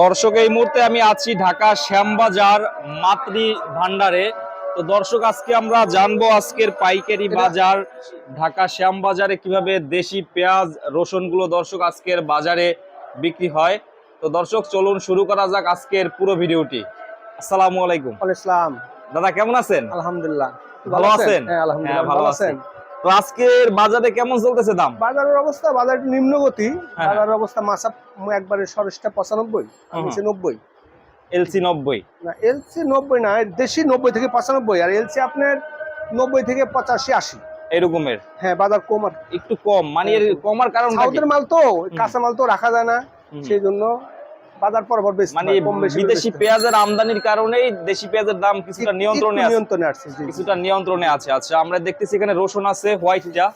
দর্শক এই মুহূর্তে আমি আছি ঢাকা শ্যামবাজার মাতৃ ভান্ডারে তো দর্শক আজকে আমরা জানব আজকের পাইকারি বাজার ঢাকা শ্যামবাজারে কীভাবে দেশি পেঁয়াজ রসুনগুলো দর্শক আজকের বাজারে বিক্রি হয়। তো দর্শক চলুন শুরু করা যাক আজকের পুরো ভিডিওটি। আসসালামু আলাইকুম। ইসলাম দাদা কেমন আছেন? আলহামদুলিল্লাহ। ভালো আছেন? হ্যাঁ আলহামদুলিল্লাহ হ্যাঁ, ভালো আছেন। তো আজকের বাজারে কেমন চলতেছে দাম? বাজারের অবস্থা বাজার নিম্নগতি হ্যাঁ। বাজারের অবস্থা মাসা একবারে সরসটা পঁচানব্বই নিচে নব্বই। এলসি নব্বই। না এলসি নব্বই না দেশি নব্বই থেকে পঁচানব্বই আর এলসি আপনার নব্বই থেকে পঁচাশি আশি। এরকমের? হ্যাঁ বাজার কম আর একটু কম মানে কমার কারণ সাউথের মাল তো কাঁচা মাল তো রাখা যায় না সেই জন্য বাজার পরপর বেশি মানে বিদেশি পেঁয়াজের আমদানির কারণেই দেশি পেঁয়াজের দাম কিছুটা নিয়ন্ত্রণে আছে। নিয়ন্ত্রণে জি, কিছুটা নিয়ন্ত্রণে আছে। আচ্ছা আমরা দেখতেছি এখানে রসুন আছে হোয়াইটটা যা।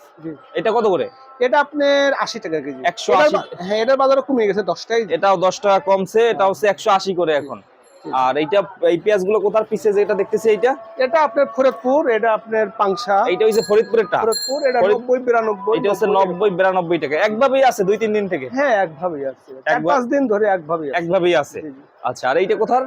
এটা কত করে? এটা আপনার আশি টাকা কেজি। 180 এটার হ্যাঁ এটার বাজারে কমে গেছে দশটাই এটাও দশ টাকা কমছে এটা হচ্ছে একশো আশি করে এখন। আর এইটা এই পেঁয়াজগুলো কোথার পিছে যেটা দেখতেছি এইটা? এটা আপনার ফরিদপুর এটা আপনার পাংশা। হচ্ছে ফরিদপুরেরটা? ফরিদপুর এটা ফরিদ- নব্বই বিরানব্বই এটা হচ্ছে নব্বই বিরানব্বই টাকা। একভাবেই আছে দুই তিন দিন থেকে? হ্যাঁ একভাবেই আছে। একবার- পাঁচ দিন ধরে একভাবেই আছে। একভাবেই আছে। আচ্ছা আর এইটা কোথার?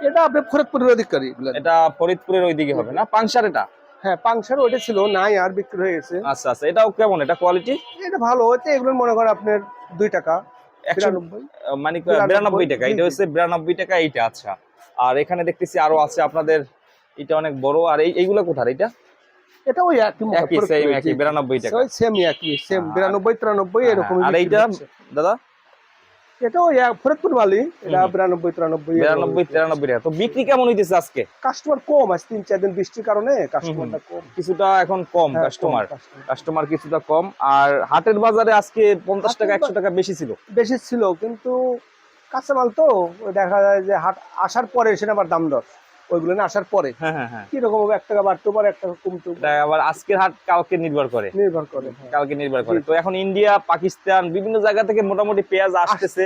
এটা আপনার ফরিদপুরের অধিকারী। এটা ফরিদপুরের ওইদিকে হবে না? পাংশার এটা? হ্যাঁ পাংশার ওইটা ছিল নাই আর বিক্রি হয়ে গেছে। আচ্ছা আচ্ছা এটাও কেমন? এটা কোয়ালিটি এটা ভালো হচ্ছে এগুলো মনে করেন আপনার দুই টাকা। মানে বিরানব্বই, টাকা এটা হচ্ছে বিরানব্বই টাকা এইটা আচ্ছা। আর এখানে দেখতেছি আরও আছে আপনাদের এটা অনেক বড় আর এই এইগুলো কোথায় এটা? এটা ওই একই একই সেম একই বিরানব্বই টাকা। সেম একই সেম বিরানব্বই তিরানব্বই হ্যাঁ, এরকম আর এইটা দাদা? এটা ওই ফরিদপুর মালি এটা বিরানব্বই তিরানব্বই বিরানব্বই তিরানব্বই টাকা। তো বিক্রি কেমন হইতেছে আজকে? কাস্টমার কম আছে তিন চার দিন বৃষ্টির কারণে কাস্টমারটা কম। কিছুটা এখন কম হ্যাঁ, কাস্টমার কাস্টমার কিছুটা কম। আর হাটের বাজারে আজকে পঞ্চাশ টাকা একশো টাকা বেশি ছিল। বেশি ছিল কিন্তু কাঁচামাল তো দেখা যায় যে হাট আসার পরে সেটা আবার দাম দর। ওইগুলো না আসার পরে হ্যাঁ হ্যাঁ হ্যাঁ। কীরকম হবে? এক টাকা পারে এক টাকা আবার আজকের হাট কালকে নির্ভর করে। নির্ভর করে। কালকে নির্ভর করে। তো এখন ইন্ডিয়া পাকিস্তান বিভিন্ন জায়গা থেকে মোটামুটি পেঁয়াজ আসতেছে।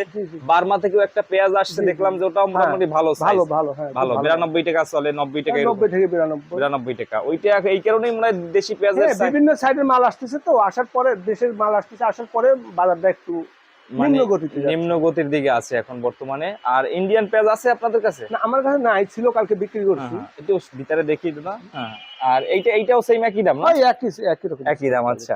বার্মা থেকেও একটা পেঁয়াজ আসছে। দেখলাম যে ওটাও মোটামুটি ভালো ভালো ভালো হ্যাঁ ভালো। বিরানব্বই টাকা চলে নব্বই টাকা নব্বই থেকে বিরানব্বই। বিরানব্বই টাকা। ওইটা এই কারণেই মনে হয় দেশি পেঁয়াজ বিভিন্ন সাইডের মাল আসতেছে তো। আসার পরে দেশের মাল আসতেছে। আসার পরে বাজারটা একটু নিম্ন গতিতে নিম্ন গতির দিকে আছে এখন বর্তমানে। আর ইন্ডিয়ান পেঁয়াজ আছে আপনাদের কাছে? না আমার কাছে নাই ছিল কালকে বিক্রি করছি। হ্যাঁ, একটু ভিতরে দেখি দাদা হ্যাঁ। আর এইটা এইটাও সেম একই দাম না? একই একই রকম। একই দাম আচ্ছা।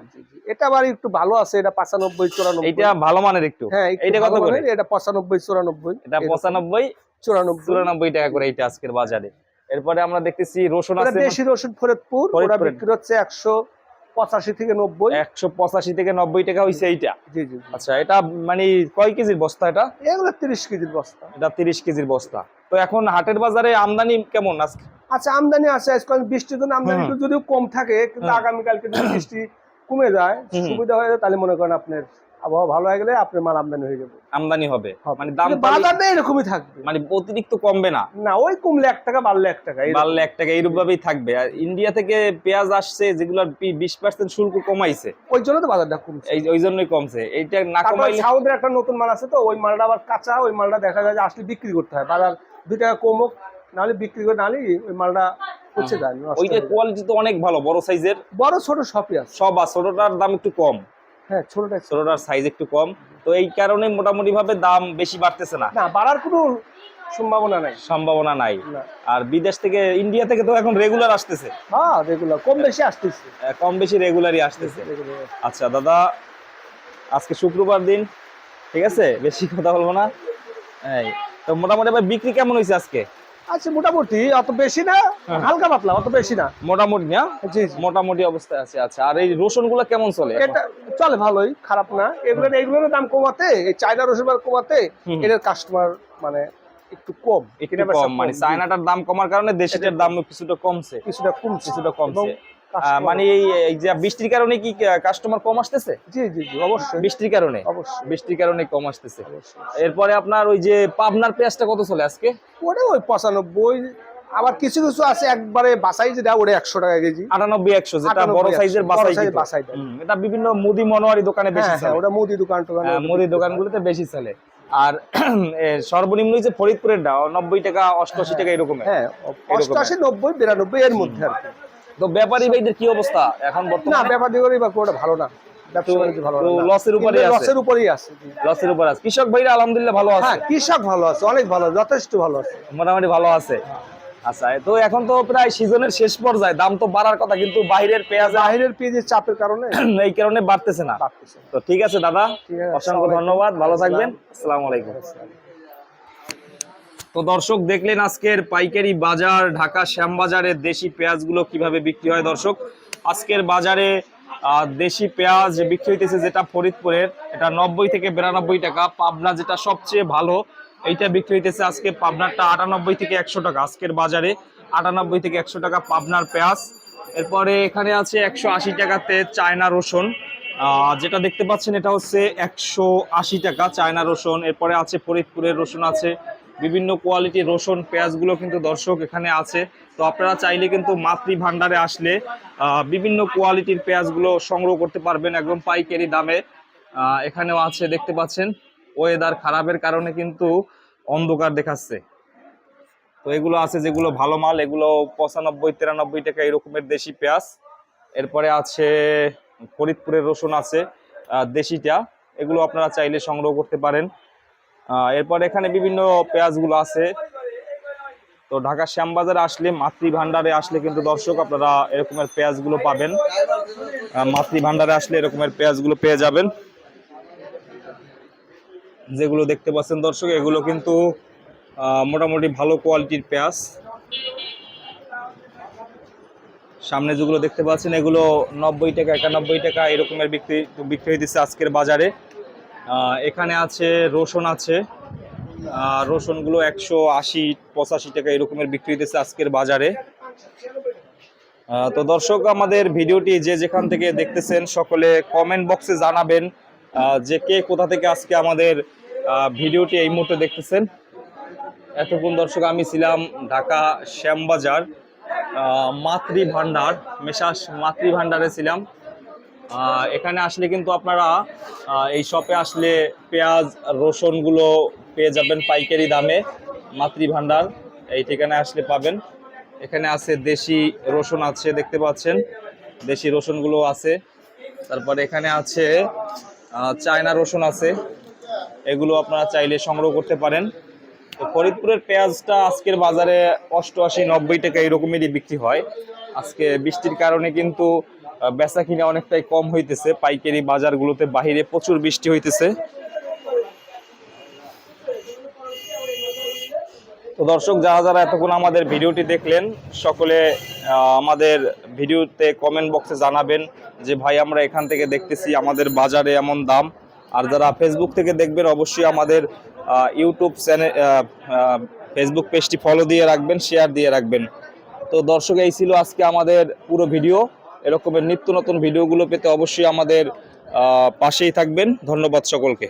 এটা আবার একটু ভালো আছে এটা পঁচানব্বই চুরানব্বই। এইটা ভালো মানের একটু? হ্যাঁ এইটা কত করে? এটা পঁচানব্বই চুরানব্বই। এটা পঁচানব্বই চুরানব্বই। চুরানব্বই টাকা করে এইটা আজকের বাজারে। এরপরে আমরা দেখতেছি রসুন আছে। দেশি রসুন ফরিদপুর ওটা বিক্রি হচ্ছে একশো পঁচাশি থেকে নব্বই। একশো পঁচাশি থেকে নব্বই টাকা হয়েছে এইটা? জি জি জি। আচ্ছা এটা মানে কয় কেজির বস্তা এটা? এগুলো তিরিশ কেজির বস্তা। এটা তিরিশ কেজির বস্তা। তো এখন হাটের বাজারে আমদানি কেমন আজকে আচ্ছা আমদানি আছে আজকাল বৃষ্টির জন্য আমদানি। যদিও কম থাকে কিন্তু। আগামীকালকে যদি বৃষ্টি কমে যায় সুবিধা হয়ে যায় তাহলে মনে করেন আপনার আবহাওয়া ভালো হয়ে গেলে আপনার মাল আমদানি হয়ে যাবে। আমদানি হবে। মানে দাম বাজারটা এরকমই থাকবে। মানে অতিরিক্ত কমবে না। না ওই কমলে এক টাকা বাড়লে এক টাকা বাড়লে এক টাকা এইরূপ ভাবেই থাকবে। আর ইন্ডিয়া থেকে পেঁয়াজ আসছে যেগুলোর বিশ পার্সেন্ট শুল্ক কমাইছে। ওই জন্য তো বাজারটা কমছে। এই ওই জন্যই কমছে। এইটা না কমাইলে সাউথের একটা নতুন মাল আছে তো ওই মালটা আবার কাঁচা ওই মালটা দেখা যায় যে আসলে বিক্রি করতে হয়। বাজার দুই টাকা কম কমুক নাহলে বিক্রি করে নাহলে ওই মালটা হচ্ছে ওইটা কোয়ালিটি তো অনেক ভালো বড় সাইজের বড় ছোট সবই আছে। সব আর ছোটটার দাম একটু কম। হ্যাঁ ছোটটা ছোটটার সাইজ একটু কম। তো এই কারণে মোটামুটি ভাবে দাম বেশি বাড়তেছে না। না বাড়ার কোনো সম্ভাবনা নাই। সম্ভাবনা নাই। আর বিদেশ থেকে ইন্ডিয়া থেকে তো এখন রেগুলার আসতেছে। হ্যাঁ রেগুলার কম বেশি আসতেছে। কম বেশি রেগুলারই আসতেছে। আচ্ছা দাদা আজকে শুক্রবার দিন ঠিক আছে? বেশি কথা বলব না। এই তো মোটামুটি ভাই বিক্রি কেমন হয়েছে আজকে? আচ্ছা মোটামুটি অত বেশি না হ্যাঁ। হালকা পাতলা অত বেশি না। মোটামুটি না? জি। মোটামুটি অবস্থায় আছে। আচ্ছা আর এই রসুনগুলো কেমন চলে এটা চলে ভালোই খারাপ না। এগুলো এগুলোর দাম কমাতে এই চায়না রসুন কমাতে এদের এটার কাস্টমার মানে একটু কম। মানে চায়নাটার দাম কমার কারণে দেশিটার দাম কিছুটা কমছে। কিছুটা কমছে। কিছুটা কমছে। মানে এই যে বৃষ্টির কারণে কি কাস্টমার কম আসতেছে? জি জি জি অবশ্যই। বৃষ্টির কারণে? অবশ্যই। বৃষ্টির কারণে কম আসতেছে। এরপরে আপনার ওই যে পাবনার পেঁয়াজটা কত চলে আজকে? ওটা ওই পঁচানব্বই আবার কিছু কিছু আছে একবারে বাসাই যেটা ওটা একশো টাকা কেজি। আটানব্বই একশো যেটা বড় সাইজের বাসাই। হুম, এটা বিভিন্ন মুদি মনোয়ারি দোকানে বেশি হ্যাঁ হ্যাঁ চলে। ওটা মুদি দোকান টোকান হ্যাঁ, মুদি দোকানগুলোতে বেশি চলে। আর সর্বনিম্ন যে ফরিদপুরের দাম নব্বই টাকা অষ্টআশি টাকা এরকম হ্যাঁ অষ্টআশি নব্বই বিরানব্বই এর মধ্যে আর কি। তো ব্যাপারী ভাইদের কি অবস্থা? এখন বর্তমানে? ব্যাপার না। বাণিজ্য ভালো না। লসের উপরেই লসের উপরেই আছে লসের উপর আছে। কৃষক ভাইরা আলহামদুলিল্লাহ ভালো আছে? হ্যাঁ কৃষক ভালো আছে অনেক ভালো যথেষ্ট ভালো আছে। মোটামুটি ভালো আছে। আচ্ছা তো এখন তো প্রায় সিজনের শেষ পর্যায়ে। দাম তো বাড়ার কথা কিন্তু বাইরের পেঁয়াজ পেঁয়াজের চাপের কারণে এই কারণে বাড়তেছে না। তো ঠিক আছে দাদা অসংখ্য ধন্যবাদ। ভালো থাকবেন। আসসালামু। আলাইকুম। তো দর্শক, দেখলেন আজকের পাইকারি বাজার, ঢাকা শ্যামবাজারে দেশি পেঁয়াজগুলো কীভাবে বিক্রি হয় দর্শক? আজকের বাজারে দেশি পেঁয়াজ বিক্রি হইতেছে যেটা ফরিদপুরের, এটা নব্বই থেকে বিরানব্বই টাকা। পাবনা যেটা সবচেয়ে ভালো, এইটা বিক্রি হইতেছে আজকে পাবনারটা আটানব্বই থেকে একশো টাকা। আজকের বাজারে আটানব্বই থেকে একশো টাকা পাবনার পেঁয়াজ। এরপরে এখানে আছে একশো আশি টাকাতে চায়না রসুন। যেটা দেখতে পাচ্ছেন এটা হচ্ছে একশো আশি টাকা চায়না রসুন। এরপরে আছে ফরিদপুরের রসুন আছে বিভিন্ন কোয়ালিটির রসুন, পেঁয়াজগুলো কিন্তু দর্শক এখানে আছে। তো আপনারা চাইলে কিন্তু মাতৃ ভান্ডারে আসলে বিভিন্ন কোয়ালিটির পেঁয়াজগুলো সংগ্রহ করতে পারবেন একদম পাইকারি দামে। এখানেও আছে, দেখতে পাচ্ছেন ওয়েদার খারাপের কারণে কিন্তু অন্ধকার দেখাচ্ছে। তো এগুলো আছে যেগুলো ভালো মাল, এগুলো পঁচানব্বই, তিরানব্বই টাকা এরকমের দেশি পেঁয়াজ। এরপরে আছে ফরিদপুরের রসুন আছে দেশিটা। এগুলো আপনারা চাইলে সংগ্রহ করতে পারেন। এরপরে এখানে বিভিন্ন পেঁয়াজগুলো আছে। তো ঢাকা শ্যামবাজারে আসলে মাতৃ ভান্ডারে আসলে কিন্তু দর্শক আপনারা এরকমের পেঁয়াজগুলো পাবেন। আহ, মাতৃ ভান্ডারে আসলে এরকমের পেঁয়াজগুলো পেয়ে যাবেন। যেগুলো দেখতে পাচ্ছেন দর্শক এগুলো কিন্তু মোটামুটি ভালো কোয়ালিটির পেঁয়াজ। সামনে যেগুলো দেখতে পাচ্ছেন এগুলো নব্বই টাকা একানব্বই টাকা এরকমের বিক্রি বিক্রি হইতেছে আজকের বাজারে। এখানে আছে রসুন আছে। রসুনগুলো একশো আশি, পঁচাশি টাকা এরকমের বিক্রি হইতেছে আজকের বাজারে। তো দর্শক, আমাদের ভিডিওটি যে যেখান থেকে দেখতেছেন, সকলে কমেন্ট বক্সে জানাবেন যে কে কোথা থেকে আজকে আমাদের ভিডিওটি এই মুহূর্তে দেখতেছেন। এতক্ষণ দর্শক, আমি ছিলাম ঢাকা শ্যামবাজার মাতৃ ভান্ডার মেশাস মাতৃ ভান্ডারে ছিলাম। এখানে আসলে কিন্তু আপনারা এই শপে আসলে পেঁয়াজ, রসুনগুলো পেয়ে যাবেন পাইকারি দামে মাতৃ ভান্ডার এই ঠিকানায় আসলে পাবেন। এখানে আছে দেশি রসুন আছে, দেখতে পাচ্ছেন, দেশি রসুনগুলো আছে। তারপরে এখানে আছে চায়না রসুন আছে, এগুলো আপনারা চাইলে সংগ্রহ করতে পারেন। তো ফরিদপুরের পেঁয়াজটা আজকের বাজারে অষ্টআশি নব্বই টাকা এরকমেরই বিক্রি হয়। আজকে বৃষ্টির কারণে কিন্তু বেচা কিনা অনেকটাই কম হইতেছে। পাইকারি বাজারগুলোতে বাহিরে প্রচুর বৃষ্টি হইতেছে। তো দর্শক, যারা যারা এতক্ষণ আমাদের ভিডিওটি দেখলেন, সকলে আমাদের ভিডিওতে কমেন্ট বক্সে জানাবেন যে, ভাই, আমরা এখান থেকে দেখতেছি আমাদের বাজারে এমন দাম। আর যারা ফেসবুক থেকে দেখবেন, অবশ্যই আমাদের ইউটিউব চ্যানেল ফেসবুক পেজটি ফলো দিয়ে রাখবেন শেয়ার দিয়ে রাখবেন। তো দর্শক, এই ছিল আজকে আমাদের পুরো ভিডিও এরকমের নিত্য নতুন ভিডিওগুলো পেতে অবশ্যই আমাদের পাশেই থাকবেন। ধন্যবাদ সকলকে।